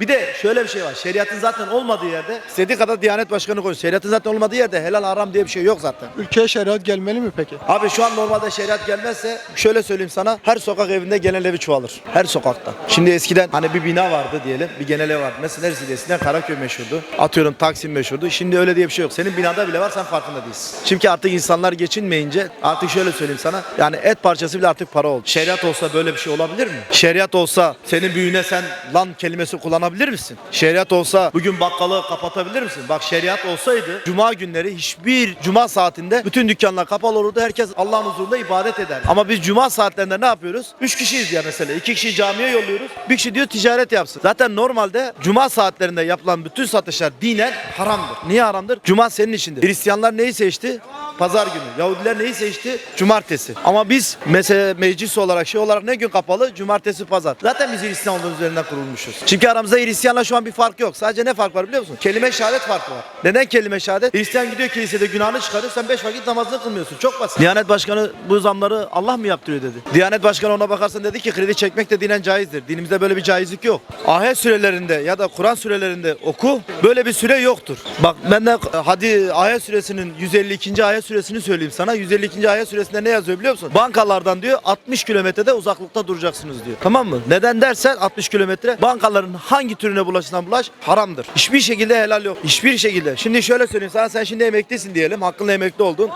Bir de şöyle bir şey var. Şeriatın zaten olmadığı yerde istediği kadar Diyanet Başkanı koysun. Şeriatın zaten olmadığı yerde helal haram diye bir şey yok zaten. Ülkeye şeriat gelmeli mi peki? Abi şu an normalde şeriat gelmezse şöyle söyleyeyim sana her sokak evinde genel evi çoğalır. Her sokakta. Şimdi eskiden hani bir bina vardı diyelim. Bir genel ev vardı. Mesela neresiydi eskiden Karaköy meşhurdu. Atıyorum Taksim meşhurdu. Şimdi öyle diye bir şey yok. Senin binada bile var sen farkında değilsin. Çünkü artık insanlar geçinmeyince artık şöyle söyleyeyim sana. Yani et parçası bile artık para oldu. Şeriat olsa böyle bir şey olabilir mi? Şeriat olsa senin büyüğüne sen lan kelimesi kullanabilir misin? Şeriat olsa bugün bakkalı kapatabilir misin? Bak şeriat olsaydı cuma günleri hiçbir cuma saatinde bütün dükkanlar kapalı olurdu. Herkes Allah'ın huzurunda ibadet eder. Ama biz cuma saatlerinde ne yapıyoruz? Üç kişiyiz ya mesela. iki kişiyi camiye yolluyoruz. Bir kişi diyor ticaret yapsın. Zaten normalde cuma saatlerinde yapılan bütün satışlar dinen haramdır. Niye haramdır? Cuma senin içindir. Hristiyanlar neyi seçti? Pazar günü. Yahudiler neyi seçti? Cumartesi. Ama biz mesela meclis olarak şey olarak ne gün kapalı? Cumartesi pazar. Zaten biz Hristiyan üzerinden kurulmuşuz. Çünkü aramızda Hristiyanla şu an bir fark yok. Sadece ne fark var biliyor musun? Kelime şehadet farkı var. Neden kelime şehadet? Hristiyan gidiyor kilisede günahını çıkarıyor. Sen beş vakit namazını kılmıyorsun. Çok basit. Diyanet Başkanı bu zamları Allah mı yaptırıyor dedi. Diyanet Başkanı ona bakarsan dedi ki kredi çekmek de dinen caizdir. Dinimizde böyle bir caizlik yok. Ahet sürelerinde ya da Kur'an sürelerinde oku. Böyle bir süre yoktur. Bak ben de hadi ayet süresinin 152. ayet süresini söyleyeyim sana. 152. ayet süresinde ne yazıyor biliyor musun? Bankalardan diyor 60 kilometrede uzaklıkta duracaksınız diyor. Tamam mı? Neden dersen 60 kilometre bankaların hangi türüne bulaşırsan bulaş haramdır. Hiçbir şekilde helal yok. Hiçbir şekilde. Şimdi şöyle söyleyeyim sana sen şimdi emeklisin diyelim. Hakkınla emekli oldun.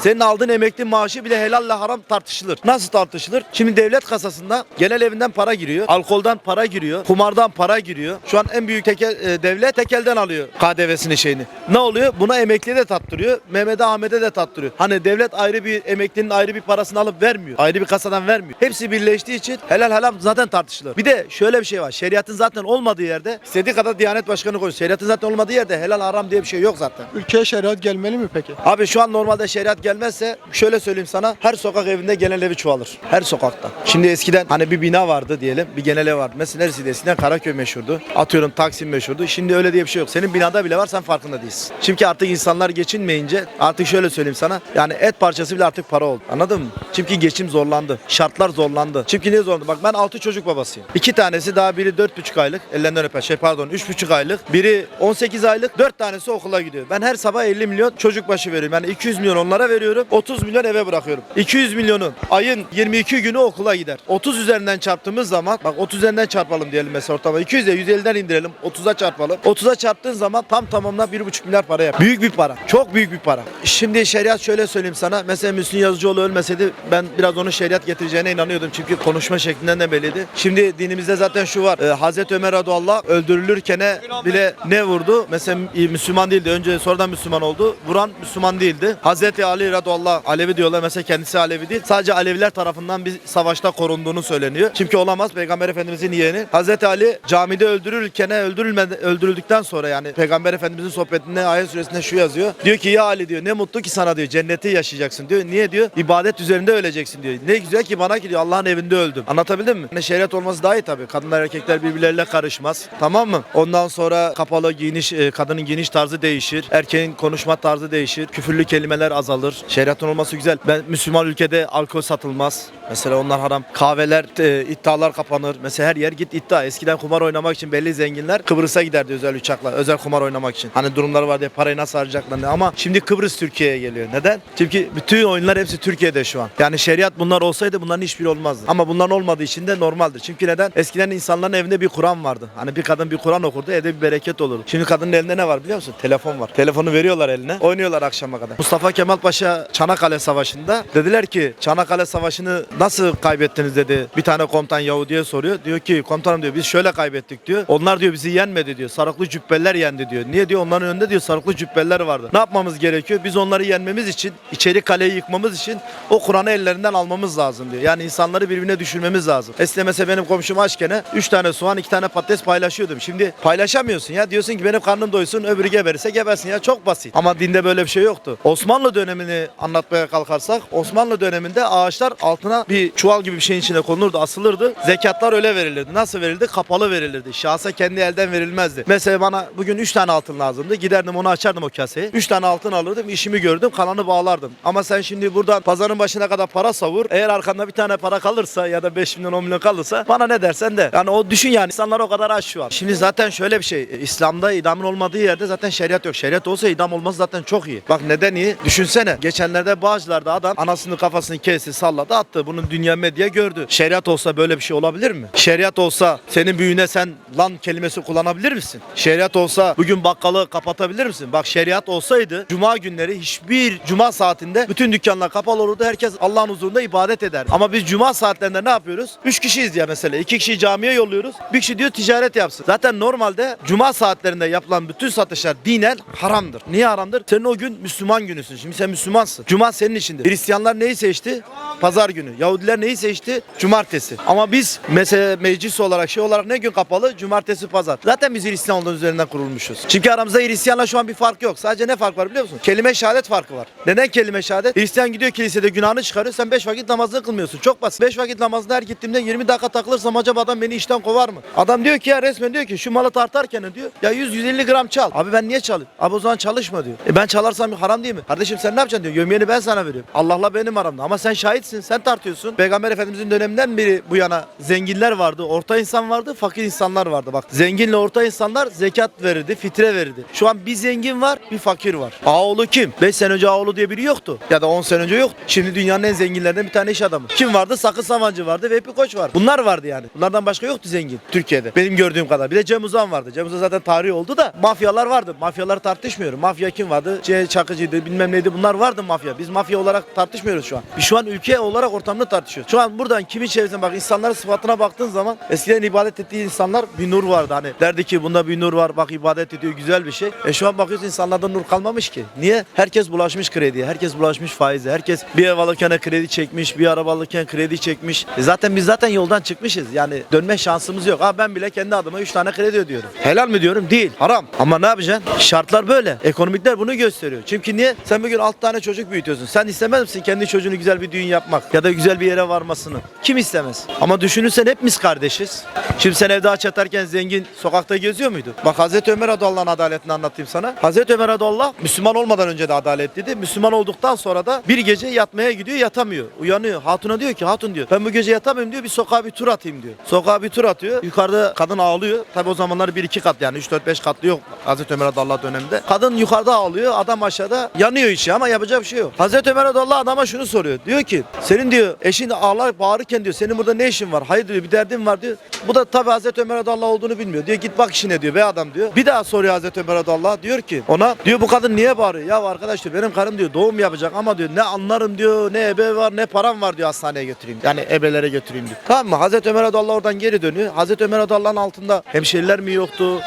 Senin aldığın emekli maaşı bile helalle haram tartışılır. Nasıl tartışılır? Şimdi devlet kasasında genel evinden para giriyor. Alkoldan para giriyor. Kumardan para giriyor. Şu an en büyük tekel, e, devlet tekelden alıyor KDV'sini şeyini. Ne oluyor? Buna emekliye de tattırıyor. Mehmet'e Ahmet'e de tattırıyor. Hani devlet ayrı bir emeklinin ayrı bir parasını alıp vermiyor. Ayrı bir kasadan vermiyor. Hepsi birleştiği için helal haram zaten tartışılır. Bir de şöyle bir şey var. Şeriatın zaten olmadığı yerde istediği kadar Diyanet Başkanı koysun. Şeriatın zaten olmadığı yerde helal haram diye bir şey yok zaten. Ülkeye şeriat gelmeli mi peki? Abi şu an normalde şeriat gelmezse şöyle söyleyeyim sana her sokak evinde genel evi çoğalır. Her sokakta. Şimdi eskiden hani bir bina vardı diyelim bir genel ev vardı. Mesela neresiydi eskiden Karaköy meşhurdu. Atıyorum Taksim meşhurdu. Şimdi öyle diye bir şey yok. Senin binada bile var sen farkında değilsin. Çünkü artık insanlar geçinmeyince artık şöyle söyleyeyim sana yani et parçası bile artık para oldu. Anladın mı? Çünkü geçim zorlandı. Şartlar zorlandı. Çünkü niye zorlandı? Bak ben 6 çocuk babasıyım. İki tanesi daha biri 4,5 aylık. Ellerinden öper. Şey pardon 3,5 aylık. Biri 18 aylık. 4 tanesi okula gidiyor. Ben her sabah 50 milyon çocuk başı veriyorum. Yani 200 milyon onlara veriyorum. 30 milyon eve bırakıyorum. 200 milyonu ayın 22 günü okula gider. 30 üzerinden çarptığımız zaman bak 30 üzerinden çarpalım diyelim mesela ortalama. 200 'e 150'den indirelim. 30'a çarpalım. 30'a çarptığın zaman tam tamamına 1,5 milyar para yap. Büyük bir para. Çok büyük bir para. Şimdi şeriat şöyle söyleyeyim sana. Mesela Müslüm Yazıcıoğlu ölmeseydi ben biraz onun şeriat getireceğine inanıyordum. Çünkü konuşma şeklinden de belliydi. Şimdi dinimizde zaten şu var. Ee, Hazreti Ömer radıyallahu öldürülürken bile ne vurdu? Mesela Müslüman değildi. Önce sonradan Müslüman oldu. Vuran Müslüman değildi. Hazreti Ali radıyallahu Alevi diyorlar. Mesela kendisi Alevi değil. Sadece Aleviler tarafından bir savaşta korunduğunu söyleniyor. Çünkü olamaz. Peygamber Efendimizin yeğeni. Hazreti Ali camide öldürülürken öldürülmedi, öldürüldükten sonra yani Peygamber Efendimizin sohbetinde ayet suresinde şu yazıyor. Diyor ki ya Ali diyor ne mutlu ki sana diyor cenneti yaşayacaksın diyor. Niye diyor? İbadet üzerinde öleceksin diyor. Ne güzel ki bana ki diyor Allah'ın evinde öldüm. Anlatabildim mi? Yani şeriat olması daha iyi tabii. Kadınlar erkekler birbirleriyle karışmaz. Tamam mı? Ondan sonra kapalı giyiniş, e, kadının giyiniş tarzı değişir. Erkeğin konuşma tarzı değişir. Küfürlü kelimeler azalır. Şeriatın olması güzel. Ben Müslüman ülkede alkol satılmaz. Mesela onlar haram. Kahveler, e, iddialar kapanır. Mesela her yer git iddia. Eskiden kumar oynamak için belli zenginler Kıbrıs'a giderdi özel uçakla. Özel kumar oynamak için. Hani durumları var diye parayı nasıl harcayacaklar diye. Ama şimdi Kıbrıs Türkiye'ye geliyor. Neden? Çünkü bütün oyunlar hepsi Türkiye'de şu an. Yani şeriat bunlar olsaydı bunların hiçbiri olmazdı. Ama bunların olmadığı için de normaldir. Çünkü neden? Eskiden insanların evinde bir Kur'an vardı. Hani bir kadın bir Kur'an okurdu evde bir bereket olurdu. Şimdi kadının elinde ne var biliyor musun? Telefon var. Telefonu veriyorlar eline. Oynuyorlar akşama kadar. Mustafa Kemal Paşa Çanakkale Savaşı'nda dediler ki Çanakkale Savaşı'nı nasıl kaybettiniz dedi. Bir tane komutan Yahudi'ye soruyor. Diyor ki komutanım diyor biz şöyle kaybettik diyor. Onlar diyor bizi yenmedi diyor. Sarıklı cübbeler yendi diyor. Niye diyor onların önünde diyor sarıklı cübbeler vardı. Ne yapmamız gerekiyor? Biz onları yenmemiz için içeri kaleyi yıkmamız için o Kur'an'ı ellerinden almamız lazım diyor. Yani insanları birbirine düşürmemiz lazım. Eskiden mesela benim komşum açken 3 tane soğan 2 tane patates paylaşıyordum. Şimdi paylaşamıyorsun ya. Diyorsun ki benim karnım doysun öbürü geberirse gebersin ya. Çok basit. Ama dinde böyle bir şey yoktu. Osmanlı dönemini anlatmaya kalkarsak Osmanlı döneminde ağaçlar altına bir çuval gibi bir şeyin içine konulurdu, asılırdı. Zekatlar öyle verilirdi. Nasıl verildi? Kapalı verilirdi. Şahsa kendi elden verilmezdi. Mesela bana bugün 3 tane altın lazımdı. Giderdim onu açardım o kaseyi. 3 tane altın alırdım, işimi gördüm, kalanı bağlardım. Ama sen şimdi buradan pazarın başına kadar para savur. Eğer arkanda bir tane para kalırsa ya da 5 milyon 10 milyon kalırsa bana ne dersen de. Yani o düşün yani insanlar o kadar aç şu an. Şimdi zaten şöyle bir şey. İslam'da idamın olmadığı yerde zaten şeriat yok. Şeriat olsa idam olması zaten çok iyi. Bak neden iyi? Düşünsene. Geçenlerde Bağcılar'da adam anasını kafasını kesti, salladı, attı. Bunu dünya medya gördü. Şeriat olsa böyle bir şey olabilir mi? Şeriat olsa senin büyüğüne sen lan kelimesi kullanabilir misin? Şeriat olsa bugün bakkalı kapatabilir misin? Bak şeriat olsaydı cuma günleri hiçbir cuma saatinde bütün dükkanlar kapalı olurdu. Herkes Allah'ın huzurunda ibadet eder. Ama biz cuma saatlerinde ne yapıyoruz? Üç kişiyiz ya mesela. iki kişiyi camiye yolluyoruz. Bir kişi diyor ticaret yapsın. Zaten normalde cuma saatlerinde yapılan bütün satışlar dinen haramdır. Niye haramdır? Senin o gün Müslüman günüsün. Şimdi sen Müslümansın. Cuma senin içindir. Hristiyanlar neyi seçti? Pazar günü. Yahudiler neyi seçti? Cumartesi. Ama biz mesela meclis olarak şey olarak ne gün kapalı? Cumartesi pazar. Zaten biz Hristiyan olduğumuz üzerinden kurulmuşuz. Çünkü aramızda Hristiyanla şu an bir fark yok. Sadece ne fark var biliyor musun? Kelime şehadet farkı var. Neden kelime şehadet? Hristiyan gidiyor kilisede günahını çıkarıyor. Sen 5 vakit namazını kılmıyorsun. Çok basit. 5 vakit namazını her gittiğimde 20 dakika takılırsam acaba adam beni işten kovar mı? Adam diyor ki ya resmen diyor ki şu malı tartarken diyor ya 100-150 gram çal. Abi ben niye çalayım? Abi o zaman çalışma diyor. E ben çalarsam haram değil mi? Kardeşim sen ne yapacaksın diyor. Gömleğini ben sana veriyorum. Allah'la benim aramda. Ama sen şahitsin. Sen tartıyorsun. Peygamber Efendimizin döneminden beri bu yana zenginler vardı. Orta insan vardı. Fakir insanlar vardı. Bak zenginle orta insanlar zekat verirdi. Fitre verirdi. Şu an bir zengin var. Bir fakir var. Ağoğlu kim? 5 sene önce Ağoğlu diye biri yoktu. Ya da 10 sene önce yok. Şimdi dünyanın en zenginlerinden bir tane iş adamı. Kim vardı? Sakın Savancı vardı. Vehbi Koç vardı. Bunlar vardı yani. Bunlardan başka yoktu zengin Türkiye'de. Benim gördüğüm kadar. Bir de Cem Uzan vardı. Cem Uzan zaten tarihi oldu da mafyalar vardı. Mafyaları tartışmıyorum. Mafya kim vardı? C Çakıcı'ydı bilmem neydi. Bunlar vardı mafya. Biz mafya olarak tartışmıyoruz şu an. Biz şu an ülke olarak ortamda tartışıyoruz. Şu an buradan kimi çevirsen bak insanların sıfatına baktığın zaman eskiden ibadet ettiği insanlar bir nur vardı hani. Derdi ki bunda bir nur var bak ibadet ediyor güzel bir şey. E şu an bakıyorsun insanlarda nur kalmamış ki. Niye? Herkes bulaşmış krediye. Herkes bulaşmış faize. Herkes bir ev alırken kredi çekmiş. Bir araba alırken kredi çekmiş. E zaten biz zaten yoldan çıkmışız. Yani dönme şansımız yok. Ha ben bile kendi adıma 3 tane kredi ödüyorum. Helal mi diyorum? Değil. Haram. Ama ne yapacaksın? Şartlar böyle. Ekonomikler bunu gösteriyor. Çünkü niye? Sen bugün 6 tane çocuk büyütüyorsun. Sen istemez misin kendi çocuğunu güzel bir düğün yapmak ya da güzel bir yere varmasını? Kim istemez? Ama düşünürsen hepimiz kardeşiz. Şimdi sen evde aç yatarken zengin sokakta geziyor muydu? Bak Hazreti Ömer Adollah'ın adaletini anlatayım sana. Hazreti Ömer Adollah Müslüman olmadan önce de adaletliydi. Müslüman olduktan sonra da bir gece yatmaya gidiyor yatamıyor. Uyanıyor. Hatuna diyor ki hatun diyor ben bu gece yatamıyorum diyor bir sokağa bir tur atayım diyor. Sokağa bir tur atıyor. Yukarıda kadın ağlıyor. Tabi o zamanlar bir iki kat yani 3-4-5 katlı yok Hazreti Ömer Adollah döneminde. Kadın yukarıda ağlıyor adam aşağıda yanıyor içi ama yapacak bir şey yok. Hazreti Ömer Adollah adama şunu soruyor. Diyor ki senin diyor eşin ağlar bağırırken diyor senin burada ne işin var? Hayır diyor bir derdin var diyor. Bu da tabi Hazreti Ömer Adollah olduğunu bilmiyor. Diyor git bak işine diyor be adam diyor. Bir daha soruyor Hazreti Ömer Adollah diyor ki ona diyor bu kadın niye bağırıyor? Ya arkadaş diyor benim karım diyor doğum yapacak ama diyor ne anlarım diyor ne ebe var ne param var diyor hastaneye götüreyim. Yani ebelere götüreyim diyor. Tamam mı? Hazreti Ömer Adollah oradan geri dönüyor. Hazreti Ömer Adollah'ın altında hemşeriler mi yoktu?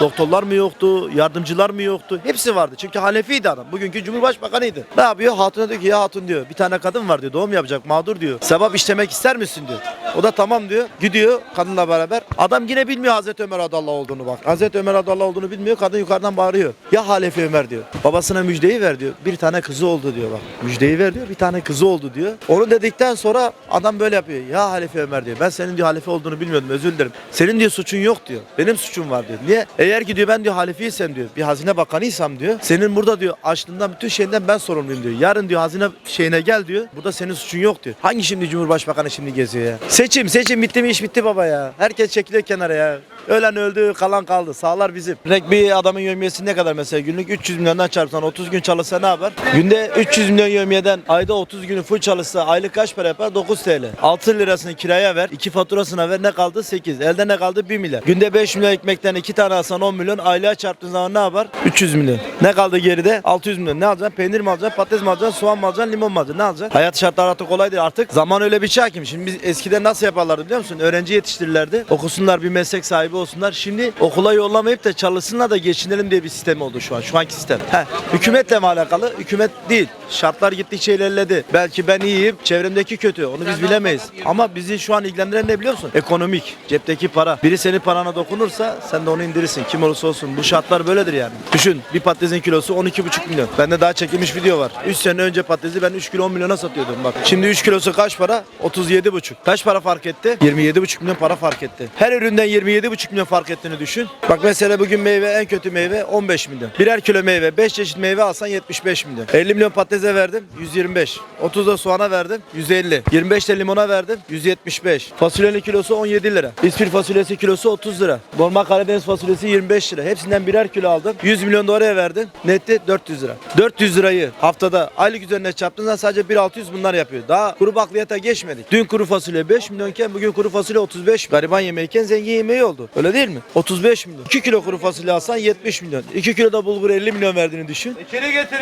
Doktorlar mı yoktu? Yardımcılar mı yoktu? Hepsi vardı. Çünkü halefiydi adam. Bugünkü Cumhurbaşkanıydı. Ne yapıyor? Hatuna diyor ki ya hatun diyor. Bir tane kadın var diyor. Doğum yapacak mağdur diyor. Sevap işlemek ister misin diyor. O da tamam diyor. Gidiyor kadınla beraber. Adam yine bilmiyor Hazreti Ömer Adallah olduğunu bak. Hazreti Ömer Adallah olduğunu bilmiyor. Kadın yukarıdan bağırıyor. Ya Halefi Ömer diyor. Babasına müjdeyi ver diyor. Bir tane kızı oldu diyor bak. Müjdeyi ver diyor. Bir tane kızı oldu diyor. Onu dedikten sonra adam böyle yapıyor. Ya Halefi Ömer diyor. Ben senin diyor halefe olduğunu bilmiyordum. Özür dilerim. Senin diyor suçun yok diyor. Benim suçum var diyor. Niye? Eğer ki diyor ben diyor halefiysem diyor. Bir hazine bakanıysam diyor. Senin burada diyor açlığından bütün şeyinden ben sorumluyum diyor. Yarın diyor hazine şeyine gel diyor. Burada senin suçun yok diyor. Hangi şimdi Cumhurbaşkanı şimdi geziyor ya? Seçim seçim bitti mi iş bitti baba ya. Herkes çekiliyor kenara ya. Ölen öldü kalan kaldı. Sağlar bizim. Direkt bir adamın yövmiyesi ne kadar mesela günlük 300 milyondan çarpsan 30 gün çalışsa ne yapar? Günde 300 milyon yövmiyeden ayda 30 günü full çalışsa aylık kaç para yapar? 9 TL. 6 lirasını kiraya ver. 2 faturasına ver ne kaldı? 8. Elde ne kaldı? 1 milyar. Günde 5 milyon ekmekten 2 tane alsan 10 milyon. Aylığa çarptığın zaman ne yapar? 300 milyon. Ne kaldı geride? 600 milyon. Ne alacaksın? Peynir mi alacaksın? Patates mi alacaksın? Soğan mı alacaksın? Limon mu alacaksın? Ne alacaksın? Hayat şartları artık kolay değil. Artık zaman öyle bir çağ ki. Şimdi biz eskiden nasıl yaparlardı biliyor musun? Öğrenci yetiştirirlerdi. Okusunlar bir meslek sahibi olsunlar. Şimdi okula yollamayıp da çalışsınlar da geçinelim diye bir sistem oldu şu an. Şu anki sistem. Heh, hükümetle mi alakalı? Hükümet değil. Şartlar gittikçe ilerledi. Belki ben iyiyim, çevremdeki kötü. Onu biz bilemeyiz. Ama bizi şu an ilgilendiren ne biliyor musun? Ekonomik, cepteki para. Biri senin parana dokunursa sen de onu indirirsin. Kim olursa olsun. Bu şartlar böyledir yani. Düşün bir patatesin kilosu 12,5 milyon. Bende daha çekilmiş video var. 3 sene önce patatesi ben 3 kilo 10 milyona satıyordum bak. Şimdi 3 kilosu kaç para? 37,5. Kaç para fark etti? 27,5 milyon para fark etti. Her üründen 27,5 milyon fark ettiğini düşün. Bak mesela bugün meyve en kötü meyve 15 milyon. Birer kilo meyve 5 çeşit meyve alsan 75 milyon. 50 milyon patatese verdim 125. 30 da soğana verdim 150. 25 de limona verdim 175. Fasulyenin kilosu 17 lira. İspir fasulyesi kilosu 30 lira. Normal Karadeniz fasulyesi 25 lira. Hepsinden birer kilo aldım. 100 milyon da verdim. Netti 400 lira. 400 lirayı haftada aylık üzerine çarptığınızda sadece 1.600 bunlar yapıyor. Daha kuru bakliyata geçmedik. Dün kuru fasulye 5 milyonken bugün kuru fasulye 35. Gariban yemeğiken zengin yemeği oldu. Öyle değil mi? 35 milyon. 2 kilo kuru fasulye alsan 70 milyon. 2 kilo da bulgur 50 milyon verdiğini düşün.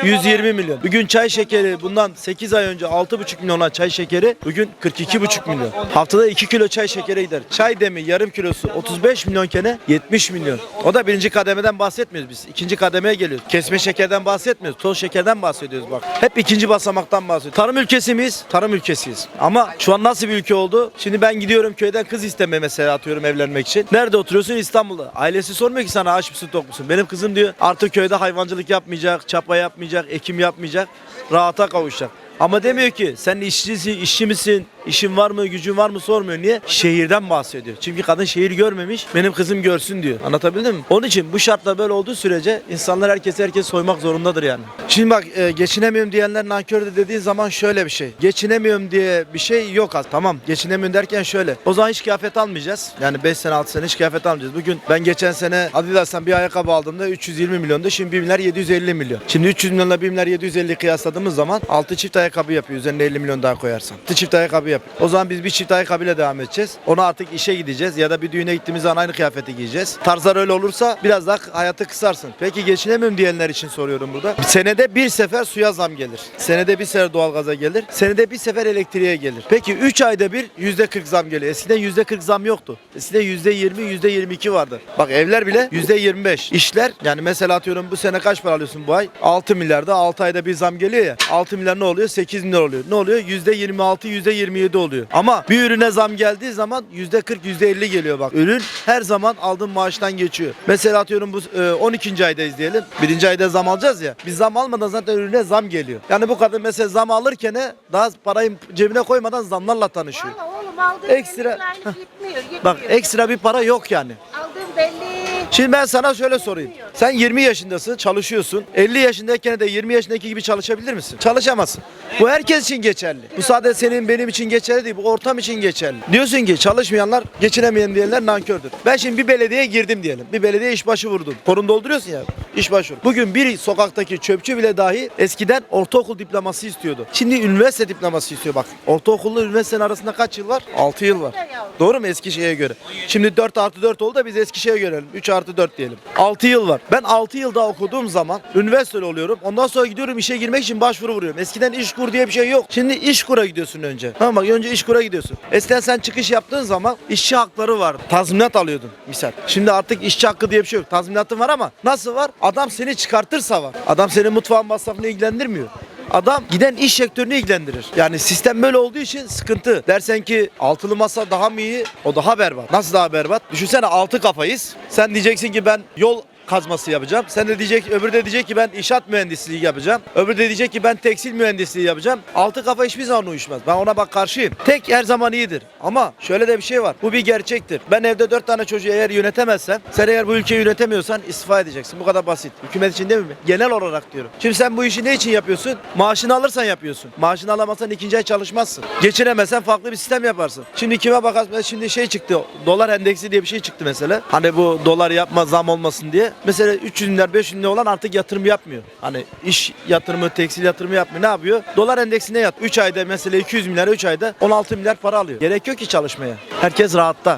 120 milyon. Bugün çay şekeri bundan 8 ay önce 6,5 milyon olan çay şekeri bugün 42,5 milyon. Haftada 2 kilo çay şekeri gider. Çay demi yarım kilosu 35 milyonken 70 milyon. O da birinci kademeden bahsetmiyoruz biz. İkinci kademeye geliyoruz. Kesme şekerden bahsetmiyoruz. Toz şekerden bahsediyoruz bak. Hep ikinci basamaktan bahsediyoruz. Tarım ülkesi miyiz? Tarım ülkesiyiz. Ama şu an nasıl bir ülke oldu? Şimdi ben gidiyorum köyden kız istemeye mesela atıyorum evlenmek için. Nerede oturuyorsun? İstanbul'da. Ailesi sormuyor ki sana aç mısın tok musun? Benim kızım diyor artık köyde hayvancılık yapmayacak, çapa yapmayacak, ekim yapmayacak. Rahata kavuşacak. Ama demiyor ki sen işçisin, işçi misin, işin var mı, gücün var mı sormuyor. Niye? Şehirden bahsediyor. Çünkü kadın şehir görmemiş, benim kızım görsün diyor. Anlatabildim mi? Onun için bu şartlar böyle olduğu sürece insanlar herkes herkes soymak zorundadır yani. Şimdi bak e, geçinemiyorum diyenler nankördür dediğin zaman şöyle bir şey. Geçinemiyorum diye bir şey yok az. Tamam geçinemiyorum derken şöyle. O zaman hiç kıyafet almayacağız. Yani 5 sene 6 sene hiç kıyafet almayacağız. Bugün ben geçen sene Adidas'tan bir ayakkabı aldığımda 320 milyondu. Şimdi 1 milyar 750 milyon. Şimdi 300 milyonla 1 milyar 750 kıyasladığımız zaman 6 çift ayakkabı yapıyor. Üzerine 50 milyon daha koyarsan. 6 çift ayakkabı yapıyor. O zaman biz bir çift ayakkabıyla devam edeceğiz. Ona artık işe gideceğiz ya da bir düğüne gittiğimiz zaman aynı kıyafeti giyeceğiz. Tarzlar öyle olursa biraz daha hayatı kısarsın. Peki geçinemiyorum diyenler için soruyorum burada. Senede bir sefer suya zam gelir. Senede bir sefer doğalgaza gelir. Senede bir sefer elektriğe gelir. Peki 3 ayda bir %40 zam geliyor. Eskiden %40 zam yoktu. Eskiden %20, %22 vardı. Bak evler bile %25. İşler yani mesela atıyorum bu sene kaç para alıyorsun bu ay? 6 milyarda 6 ayda bir zam geliyor ya. 6 milyar ne oluyor? 8 milyar oluyor. Ne oluyor? %26, %27 oluyor. Ama bir ürüne zam geldiği zaman %40, %50 geliyor bak. Ürün her zaman aldığın maaştan geçiyor. Mesela atıyorum bu e, 12. aydayız diyelim. Birinci ayda zam alacağız ya. Biz zam almadan zaten ürüne zam geliyor. Yani bu kadın mesela zam alırken daha parayı cebine koymadan zamlarla tanışıyor. Valla oğlum aldığım Ekstra- gitmiyor, gitmiyor. Bak ekstra bir para yok yani. Aldığım belli. Şimdi ben sana şöyle sorayım. Sen 20 yaşındasın, çalışıyorsun. 50 yaşındayken de 20 yaşındaki gibi çalışabilir misin? Çalışamazsın. Bu herkes için geçerli. Bu sadece senin benim için geçerli değil. Bu ortam için geçerli. Diyorsun ki çalışmayanlar, geçinemeyen diyenler nankördür. Ben şimdi bir belediyeye girdim diyelim. Bir belediye işbaşı vurdum. Forun dolduruyorsun ya. İş. Bugün bir sokaktaki çöpçü bile dahi eskiden ortaokul diploması istiyordu. Şimdi üniversite diploması istiyor bak. Ortaokulla üniversitenin arasında kaç yıl var? 6 yıl var. Doğru mu Eskişehir'e göre? Şimdi 4 artı 4 oldu da biz Eskişehir'e görelim. 3 artı 4 diyelim. 6 yıl var. Ben 6 yıl daha okuduğum zaman üniversiteli oluyorum. Ondan sonra gidiyorum işe girmek için başvuru vuruyorum. Eskiden işkur diye bir şey yok. Şimdi işkura gidiyorsun önce. Tamam bak önce işkura gidiyorsun. Eskiden sen çıkış yaptığın zaman işçi hakları vardı. Tazminat alıyordun misal. Şimdi artık işçi hakkı diye bir şey yok. Tazminatın var ama nasıl var? Adam seni çıkartırsa var. Adam senin mutfağın masrafını ilgilendirmiyor. Adam giden iş sektörünü ilgilendirir. Yani sistem böyle olduğu için sıkıntı. Dersen ki altılı masa daha mı iyi? O daha berbat. Nasıl daha berbat? Düşünsene altı kafayız. Sen diyeceksin ki ben yol kazması yapacağım. Sen de diyecek, öbürü de diyecek ki ben inşaat mühendisliği yapacağım. Öbürü de diyecek ki ben tekstil mühendisliği yapacağım. Altı kafa hiçbir zaman uyuşmaz. Ben ona bak karşıyım. Tek her zaman iyidir. Ama şöyle de bir şey var. Bu bir gerçektir. Ben evde dört tane çocuğu eğer yönetemezsem, sen eğer bu ülkeyi yönetemiyorsan istifa edeceksin. Bu kadar basit. Hükümet için değil mi? Genel olarak diyorum. Şimdi sen bu işi ne için yapıyorsun? Maaşını alırsan yapıyorsun. Maaşını alamazsan ikinci ay çalışmazsın. Geçinemezsen farklı bir sistem yaparsın. Şimdi kime bakarsın? Şimdi şey çıktı. Dolar endeksi diye bir şey çıktı mesela. Hani bu dolar yapma zam olmasın diye. Mesela 300 milyar 500 milyar olan artık yatırım yapmıyor. Hani iş yatırımı, tekstil yatırımı yapmıyor. Ne yapıyor? Dolar endeksine yat. 3 ayda mesela 200 milyar 3 ayda 16 milyar para alıyor. Gerek yok ki çalışmaya. Herkes rahatta.